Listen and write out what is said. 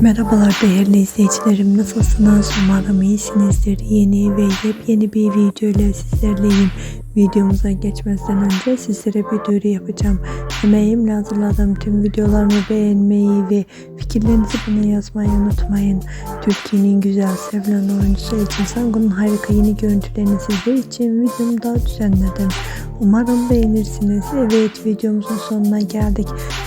Merhabalar değerli izleyicilerim. Nasılsınız? Umarım iyisinizdir. Yeni ve yepyeni bir video ile sizlerleyim. Videomuza geçmeden önce sizlere bir duyuru yapacağım. Emeğimle hazırladığım tüm videolarımı beğenmeyi ve fikirlerinizi bana yazmayı unutmayın. Türkiye'nin güzel sevilen oyuncusu Elçin Sangun'un harika yeni güntülerini sizler için videomda düzenledim. Umarım beğenirsiniz. Evet videomuzun sonuna geldik